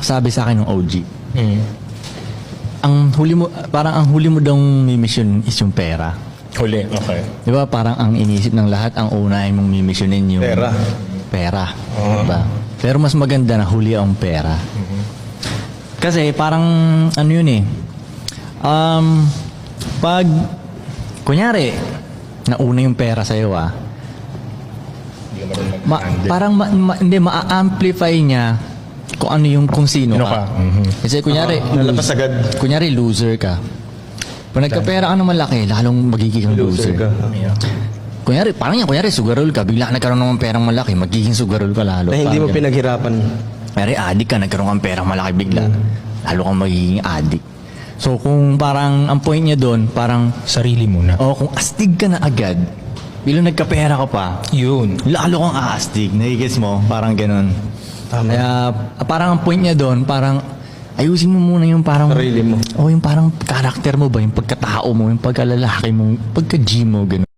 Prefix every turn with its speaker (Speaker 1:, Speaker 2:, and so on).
Speaker 1: sabi sa akin ng OG,
Speaker 2: Mm.
Speaker 1: ang huli mo, parang ang huli mo daw mission is yung pera.
Speaker 2: Huli, okay.
Speaker 1: Di ba parang ang inisip ng lahat, ang unahin mong mimisyonin yung
Speaker 3: Pera.
Speaker 1: Pera.
Speaker 2: Oo.
Speaker 1: Diba? Pero mas maganda na huli ang pera. Kasi parang ano yun eh. Um, pag, kunyari, nauna yung pera sa'yo ah, ma- parang ma- ma- hindi, ma-amplify niya kung ano yung kung sino,
Speaker 2: Sino
Speaker 1: ka.
Speaker 2: ka? Mhm.
Speaker 1: Kasi kunyari,
Speaker 3: Lalabas agad.
Speaker 1: kunyari loser ka. Pag nagkapera ka ng malaki, lalong magiging kang loser.
Speaker 3: Ka.
Speaker 1: Kunyari, parang yan, kunyari, sugarol ka, bigla ka nagkaroon ng perang malaki, magiging sugarol ka lalo.
Speaker 3: Na hindi
Speaker 1: Parang
Speaker 3: mo
Speaker 1: ganun.
Speaker 3: pinaghirapan.
Speaker 1: Kunyari, addict ka, nagkaroon kang perang malaki bigla, lalo kang magiging addict. So, kung parang, ang point niya doon, parang,
Speaker 2: Sarili muna.
Speaker 1: oh, kung astig ka na agad, bilang nagkapera ka pa,
Speaker 2: Yun.
Speaker 1: lalo kang aastig, nagigets mo, parang ganun. Kaya, parang ang point niya doon, parang, ayusin mo muna yung parang,
Speaker 3: Sarili mo.
Speaker 1: oh, yung parang karakter mo ba, yung pagkatao mo, yung pagkalalaki mo, pagka-G mo, ganun.